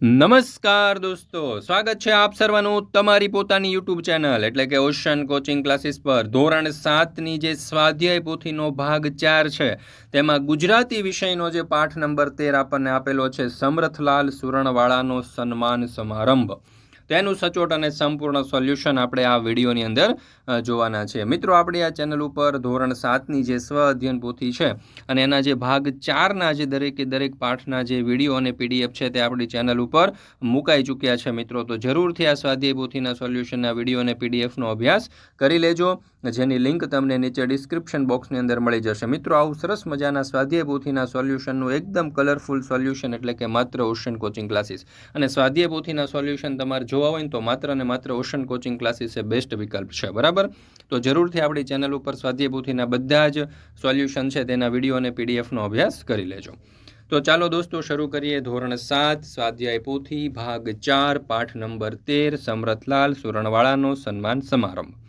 નમસ્કાર દોસ્તો, સ્વાગત છે આપ સર્વનું તમારી પોતાની યુટ્યુબ ચેનલ એટલે કે ઓશન કોચિંગ ક્લાસીસ પર. ધોરણ સાતની જે સ્વાધ્યાય પોથીનો ભાગ ચાર છે, તેમાં ગુજરાતી વિષયનો જે પાઠ નંબર તેર આપણને આપેલો છે, સમરથલાલ સુરણવાળાનો સન્માન સમારંભ. તેનું સચોટ અને સંપૂર્ણ સોલ્યુશન આપણે આ વિડીયોની અંદર જોવાના છે. મિત્રો, આપણી આ ચેનલ ઉપર ધોરણ સાતની જે સ્વ અધ્યયન પોથી છે અને એના જે ભાગ ચારના જે દરેકે દરેક પાઠના જે વીડિયો અને પીડીએફ છે તે આપણી ચેનલ ઉપર મુકાઈ ચૂક્યા છે. મિત્રો, તો જરૂરથી આ સ્વાધ્યાય પોથીના સોલ્યુશનના વીડિયો અને પીડીએફનો અભ્યાસ કરી લેજો. જેની લિંક તમને નીચે ડિસ્ક્રિપ્શન બોક્સની અંદર મળી જશે. મિત્રો, આવું સરસ મજાના સ્વાધ્યાય પોથીના સોલ્યુશનનું એકદમ કલરફુલ સોલ્યુશન એટલે કે માત્ર ઓશન કોચિંગ ક્લાસીસ અને સ્વાધ્યાય પોથીના સોલ્યુશન તમારે જોવા હોય ને તો માત્ર અને માત્ર ઓશન કોચિંગ ક્લાસીસ એ બેસ્ટ વિકલ્પ છે. બરાબર? તો જરૂરથી આપણી ચેનલ ઉપર સ્વાધ્યાય પોથીના બધા જ સોલ્યુશન છે તેના વીડિયો અને પીડીએફનો અભ્યાસ કરી લેજો. તો ચાલો દોસ્તો, શરૂ કરીએ ધોરણ સાત સ્વાધ્યાય પોથી ભાગ ચાર, પાઠ નંબર તેર, સમરથલાલ સુરણવાળાનો સન્માન સમારંભ.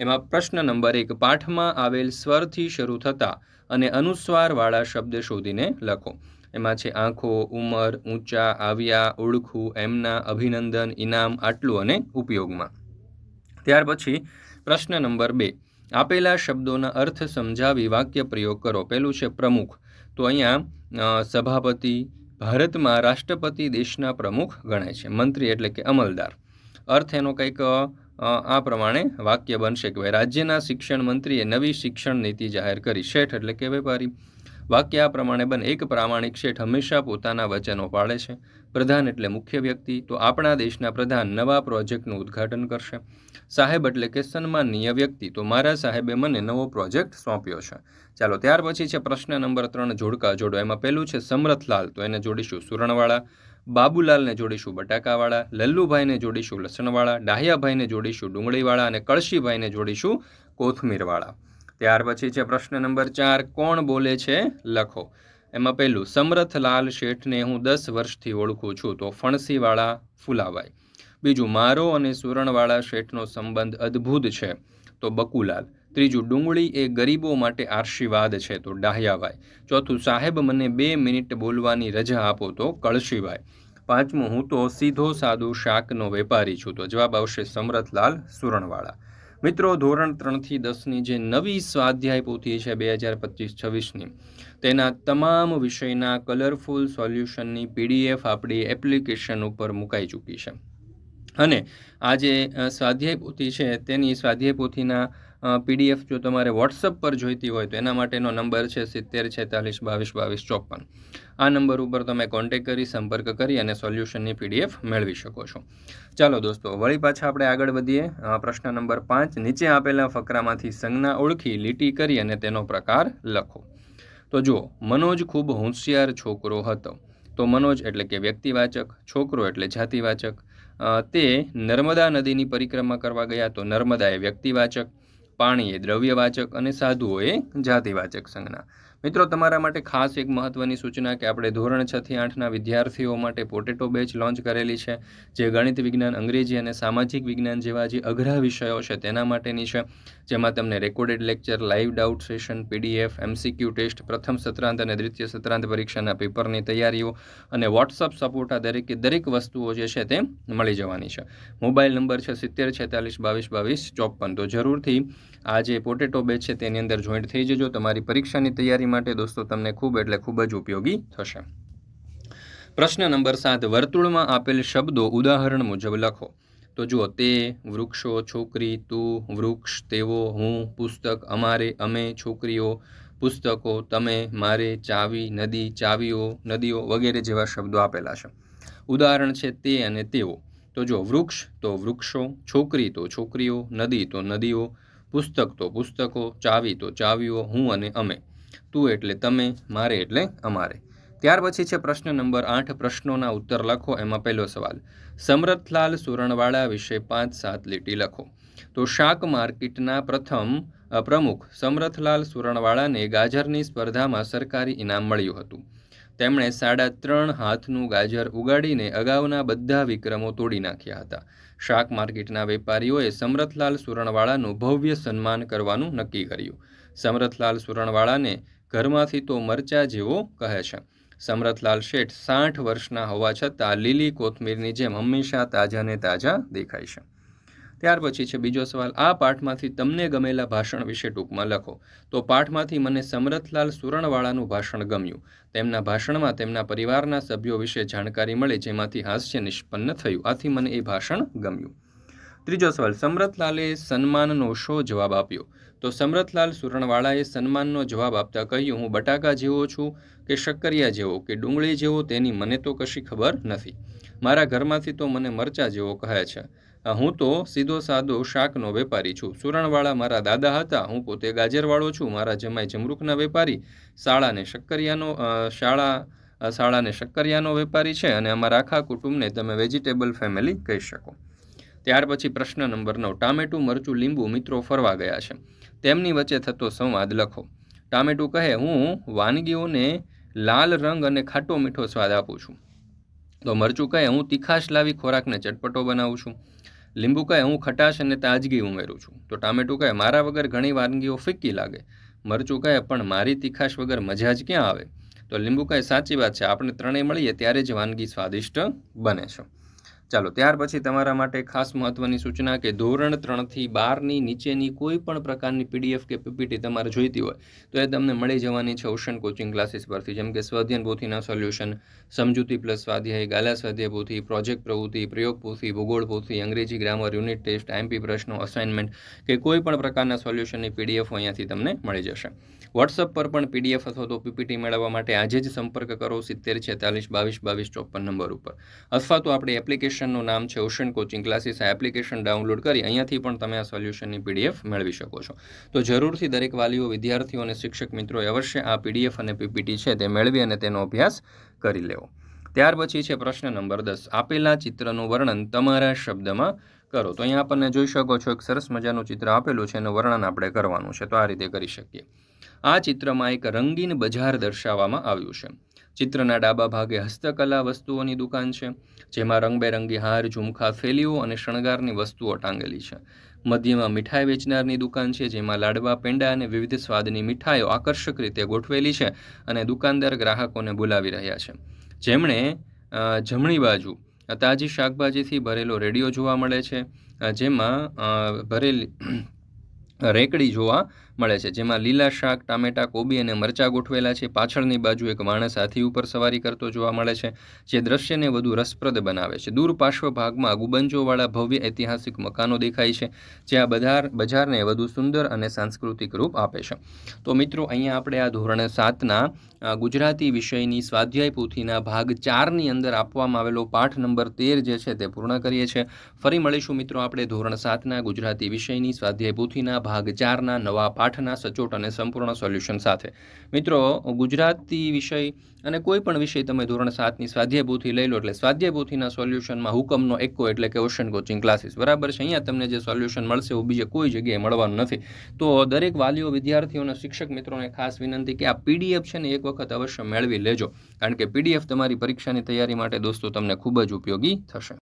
એમાં પ્રશ્ન નંબર એક, પાઠમાં આવેલ સ્વરથી શરૂ થતા અને અનુસ્વારવાળા શબ્દ શોધીને લખો. એમાં છે આંખો, ઉંમર, ઊંચા, આવ્યા, ઓળખું, એમના, અભિનંદન, ઇનામ, આટલું અને ઉપયોગમાં. ત્યાર પછી પ્રશ્ન નંબર બે, આપેલા શબ્દોના અર્થ સમજાવી વાક્ય પ્રયોગ કરો. પેલું છે પ્રમુખ. તો અહીંયા સભાપતિ, ભારતમાં રાષ્ટ્રપતિ દેશના પ્રમુખ ગણાય છે. મંત્રી એટલે કે અમલદાર. અર્થ એનો કંઈક આ પ્રમાણે વાક્ય બનશે કે ભાઈ, રાજ્યના શિક્ષણ મંત્રીએ નવી શિક્ષણ નીતિ જાહેર કરી. શેઠ એટલે કે વેપારી. વાક્ય આ પ્રમાણે બને. એક પ્રામાણિક શેઠ હંમેશા પોતાના વચનો પાળે છે. પ્રધાન એટલે મુખ્ય વ્યક્તિ. તો આપણા દેશના પ્રધાન નવા પ્રોજેક્ટનું ઉદ્ઘાટન કરશે. સાહેબ એટલે કે સન્માનનીય વ્યક્તિ. તો મારા સાહેબે મને નવો પ્રોજેક્ટ સોંપ્યો છે. ચાલો, ત્યાર પછી છે પ્રશ્ન નંબર ત્રણ જોડકા જોડો. એમાં પહેલું છે સમરથલાલ. તો એને જોડીશું. સુરણવાળા. બાબુલાલને જોડીશું બટાકાવાળા, લલ્લુભાઈને જોડીશું લસણવાળા, ડાહ્યાભાઈને જોડીશું ડુંગળીવાળા અને કળશીભાઈને જોડીશું કોથમીરવાળા. ત્યાર પછી છે પ્રશ્ન નંબર ચાર, કોણ બોલે છે? લખો. એમાં પહેલું, સમરથલાલ શેઠને હું દસ વર્ષથી ઓળખું છું, તો ફણસીવાળા ફુલાભાઈ. બીજું, મારો અને સુરણવાળા શેઠનો સંબંધ અદ્ભુત છે, તો બકુલાલ. ત્રીજું, ડુંગળી એ ગરીબો માટે આશીર્વાદ છે, તો ડાહ્યાભાઈ ચોથું, સાહેબ મને બે મિનિટ બોલવાની રજા આપો, તો કળશીભાઈ પાંચમું, હું તો સીધો સાદો શાકનો વેપારી છું, તો જવાબ આવશે સમરથલાલ સુરણવાળા. મિત્રો, ધોરણ ત્રણથી દસની જે નવી સ્વાધ્યાય પોથી છે બે હજાર પચીસ છવ્વીસની, તેના તમામ વિષયના કલરફુલ સોલ્યુશનની પીડીએફ આપણી એપ્લિકેશન ઉપર મુકાઈ ચૂકી છે. અને આ જે સ્વાધ્યાય પોથી છે, તેની સ્વાધ્યાય પોથીના પીડીએફ જો તમારે વોટ્સઅપ પર જોઈતી હોય તો એના માટેનો નંબર છે સિત્તેર છેતાલીસ બાવીસ બાવીસ ચોપન. આ નંબર ઉપર તમે કોન્ટેક કરી, સંપર્ક કરી અને સોલ્યુશનની પીડીએફ મેળવી શકો છો. ચાલો દોસ્તો, વળી પાછા આપણે આગળ વધીએ. પ્રશ્ન નંબર પાંચ. નીચે આપેલા ફકરામાંથી સંજ્ઞા ઓળખી, લીટી કરી અને તેનો પ્રકાર લખો. તો જુઓ, મનોજ ખૂબ હોશિયાર છોકરો હતો. તો મનોજ એટલે કે વ્યક્તિવાચક, છોકરો એટલે જાતિવાચક. તે નર્મદા નદીની પરિક્રમા કરવા ગયા તો નર્મદા એ વ્યક્તિવાચક પાણી એ દ્રવ્યવાચક અને સાધુઓ એ જાતિવાચક સંજ્ઞા. મિત્રો, તમારા માટે ખાસ એક મહત્વની સૂચના કે આપણે ધોરણ છ થી આઠના વિદ્યાર્થીઓ માટે પોટેટો બેચ લોન્ચ કરેલી છે, જે ગણિત વિજ્ઞાન, અંગ્રેજી અને સામાજિક વિજ્ઞાન જેવા જે અઘરા વિષયો છે તેના માટેની છે. જેમાં તમને recorded lecture live doubt session PDF MCQ test પ્રથમ સત્રાંત અને દ્વિતીય સત્રાંત પરીક્ષાના પેપરની તૈયારીઓ અને વોટ્સઅપ સપોર્ટ આ દરેકે દરેક વસ્તુઓ જે છે તે મળી જવાની છે. મોબાઈલ નંબર છે સિત્તેર, છેતાલીસ, બાવીસ બાવીસ, ચોપન. તો જરૂરથી આ જે પોટેટો બેચ છે તેની અંદર જોઈન્ટ થઈ જજો. તમારી પરીક્ષાની તૈયારી માટે દોસ્તો તમને ખૂબ એટલે ખૂબ જ ઉપયોગી થશે. પ્રશ્ન નંબર સાત, વર્તુળમાં આપેલ શબ્દો ઉદાહરણ મુજબ લખો. તો જુઓ, તે વૃક્ષો, છોકરી, તું, વૃક્ષ, તેઓ, હું, પુસ્તક, અમારે, અમે, છોકરીઓ, પુસ્તકો, તમે, મારે, ચાવી, નદી, ચાવીઓ, નદીઓ વગેરે જેવા શબ્દો આપેલા છે. ઉદાહરણ છે તે અને તેઓ. તો જો વૃક્ષ તો વૃક્ષો, છોકરી તો છોકરીઓ, નદી તો નદીઓ, પુસ્તક તો પુસ્તકો, ચાવી તો ચાવીઓ, હું અને અમે. તું એટલે તમે, મારે એટલે અમારે. ત્યાર પછી છે પ્રશ્ન નંબર આઠ, પ્રશ્નોના ઉત્તર લખો, એમાં પહેલો સવાલ. સમરથલાલ સુરણવાળા વિશે પાંચ સાત લીટી લખો. તો શાક માર્કેટના પ્રથમ પ્રમુખ સમરથલાલ સુરણવાળાને ગાજરની સ્પર્ધામાં સરકારી ઇનામ મળ્યું હતું. તેમણે સાડા ત્રણ હાથનું ગાજર ઉગાડીને અગાઉના બધા વિક્રમો તોડી નાખ્યા હતા. શાક માર્કેટના વેપારીઓએ સમરથલાલ સુરણવાળાનું ભવ્ય સન્માન કરવાનું નક્કી કર્યું. સમરથલાલ સુરણવાળાને ઘરમાંથી તો મરચા જેવો કહે છે. સમરથલાલ શેઠ સાઠ વર્ષના હોવા છતાં લીલી કોથમીરની જેમ હંમેશા તાજાને તાજા દેખાય છે. ત્યાર પછી છે બીજો સવાલ, આ પાઠમાંથી તમને ગમેલા ભાષણ વિશે ટૂંકમાં લખો. તો પાઠમાંથી મને સમરથલાલ સુરણવાળાનું ભાષણ ગમ્યું. તેમના ભાષણમાં તેમના પરિવારના સભ્યો વિશે જાણકારી મળી, જેમાંથી હાસ્ય નિષ્પન્ન થયું. આથી મને એ ભાષણ ગમ્યું. ત્રીજો સવાલ, સમરથલાલે સન્માનનો શો જવાબ આપ્યો? તો સમરથલાલ સુરણવાળાએ સન્માનનો જવાબ આપતા કહ્યું, હું બટાકા જેવો છું કે શક્કરિયા જેવો કે ડુંગળી જેવો તેની મને તો કશી ખબર નથી. મારા ઘરમાંથી તો મને મરચા જેવો કહે છે. હું તો સીધો સાદો શાકનો વેપારી છું. સુરણવાળા મારા દાદા હતા, હું પોતે ગાજરવાળો છું, મારા જમાઈ જમરૂકના વેપારી. શાળાને શક્કરિયાનો શાળા શાળાને શક્કરિયાનો વેપારી છે અને અમારા આખા કુટુંબને તમે વેજીટેબલ ફેમિલી કહી શકો. ત્યાર પછી પ્રશ્ન નંબર નવ. ટામેટું, મરચું, લીંબુ મિત્રો ફરવા ગયા છે. તેમની વચ્ચે થતો સંવાદ લખો. ટામેટું કહે, હું વાનગીઓને લાલ રંગ અને ખાટો મીઠો સ્વાદ આપું છું. તો મરચું કહે, હું તીખાશ લાવી ખોરાકને ચટપટો બનાવું છું. લીંબુ કહે, હું ખટાશ અને તાજગી ઉમેરું છું. તો ટામેટું કહે, મારા વગર ઘણી વાનગીઓ ફિક્કી લાગે. મરચું કહે, પણ મારી તીખાશ વગર મજા જ ક્યાં આવે? તો લીંબુ કહે, સાચી વાત છે. આપણે ત્રણેય મળીએ ત્યારે જ વાનગી સ્વાદિષ્ટ બને છે. ચાલો, ત્યાર પછી તમારા માટે ખાસ મહત્વની સૂચના કે ધોરણ ત્રણથી બારની નીચેની કોઈ પણ પ્રકારની પીડીએફ કે પીપીટી તમારે જોઈતી હોય, તો એ તમને મળી જવાની છે ઓશન કોચિંગ ક્લાસીસ પરથી. જેમ કે સ્વાધ્યન પોથીના સોલ્યુશન, સમજૂતી પ્લસ સ્વાધ્યાય, ગાલા સ્વાધ્યાય પોથી, પ્રોજેક્ટ પ્રવૃત્તિ, પ્રયોગ પોથી, ભૂગોળ પોથી, અંગ્રેજી ગ્રામર, યુનિટ ટેસ્ટ આઈએમપી પ્રશ્નો, અસાઇનમેન્ટ કે કોઈ પણ પ્રકારના સોલ્યુશનની પીડીએફ અહીંયાથી તમને મળી જશે. વોટ્સઅપ પર પણ પીડીએફ અથવા તો પીપીટી મેળવવા માટે આજે જ સંપર્ક કરો. સિત્તેર, છેતાલીસ, બાવીસ બાવીસ, ચોપન નંબર ઉપર. અથવા તો આપણી એપ્લિકેશનનું નામ છે ઓશન કોચિંગ ક્લાસીસ આ એપ્લિકેશન ડાઉનલોડ કરી અહીંયાથી પણ તમે આ સોલ્યુશનની પીડીએફ મેળવી શકો છો. તો જરૂરથી દરેક વાલીઓ, વિદ્યાર્થીઓ અને શિક્ષક મિત્રોએ અવશ્ય આ પીડીએફ અને પીપીટી છે તે મેળવી અને તેનો અભ્યાસ કરી લેવો. ત્યાર પછી છે પ્રશ્ન નંબર દસ. આપેલા ચિત્રનું વર્ણન તમારા શબ્દમાં કરો તો અહીંયા આપણને જોઈ શકો છો એક સરસ મજાનું ચિત્ર આપેલું છે એનું વર્ણન આપણે કરવાનું છે તો આ રીતે કરી શકીએ. આ ચિત્રમાં એક રંગીન બજાર દર્શાવવામાં આવ્યું છે. ચિત્રના ડાબા ભાગે હસ્તકલા વસ્તુઓની દુકાન છે, જેમાં રંગબેરંગી હાર, ઝુમખા ફેલીઓ અને શણગારની વસ્તુઓ ટાંગેલી છે. મધ્યમાં મીઠાઈ વેચનારની દુકાન છે, જેમાં લાડવા, પેંડા અને વિવિધ સ્વાદની મીઠાઈઓ આકર્ષક રીતે ગોઠવેલી છે અને દુકાનદાર ગ્રાહકોને બોલાવી રહ્યા છે. જેમણે જમણી બાજુ તાજી શાકભાજીથી ભરેલો રેડિયો જોવા મળે છે. જેમાં ભરેલી રેકડી જોવા મળે છે, જેમાં લીલા શાક, ટામેટા, કોબી અને મરચાં ગોઠવેલા છે. પાછળની બાજુ એક માણસ હાથી ઉપર સવારી કરતો જોવા મળે છે, જે દ્રશ્યને વધુ રસપ્રદ બનાવે છે. દૂર પાર્શ્વ ભાગમાં ગુબંજોવાળા ભવ્ય ઐતિહાસિક મકાનો દેખાય છે, જે આ બજાર બજારને વધુ સુંદર અને સાંસ્કૃતિક રૂપ આપે છે. તો મિત્રો, અહીંયા આપણે આ ધોરણ સાતના ગુજરાતી વિષયની સ્વાધ્યાય પોથીના ભાગ ચારની અંદર આપવામાં આવેલો પાઠ નંબર તેર જે છે તે પૂર્ણ કરીએ છીએ. ફરી મળીશું મિત્રો આપણે ધોરણ સાતના ગુજરાતી વિષયની સ્વાધ્યાય પોથીના ભાગ ચારના નવા પાઠના સચોટ અને સંપૂર્ણ સોલ્યુશન સાથે. મિત્રો, ગુજરાતી વિષય અને કોઈ પણ વિષય તમે ધોરણ સાતની સ્વાધ્યાયભૂથી લઈ લો એટલે સ્વાધ્યાયભૂથીના સોલ્યુશનમાં હુકમનો એકો એટલે કે ઓશન કોચિંગ ક્લાસીસ. બરાબર છે? અહીંયા તમને જે સોલ્યુશન મળશે એવું બીજે કોઈ જગ્યાએ મળવાનું નથી. તો દરેક વાલીઓ, વિદ્યાર્થીઓ અને શિક્ષક મિત્રોને ખાસ વિનંતી કે આ પીડીએફ છે ને એક વખત અવશ્ય મેળવી લેજો. કારણ કે પીડીએફ તમારી પરીક્ષાની તૈયારી માટે દોસ્તો તમને ખૂબ જ ઉપયોગી થશે.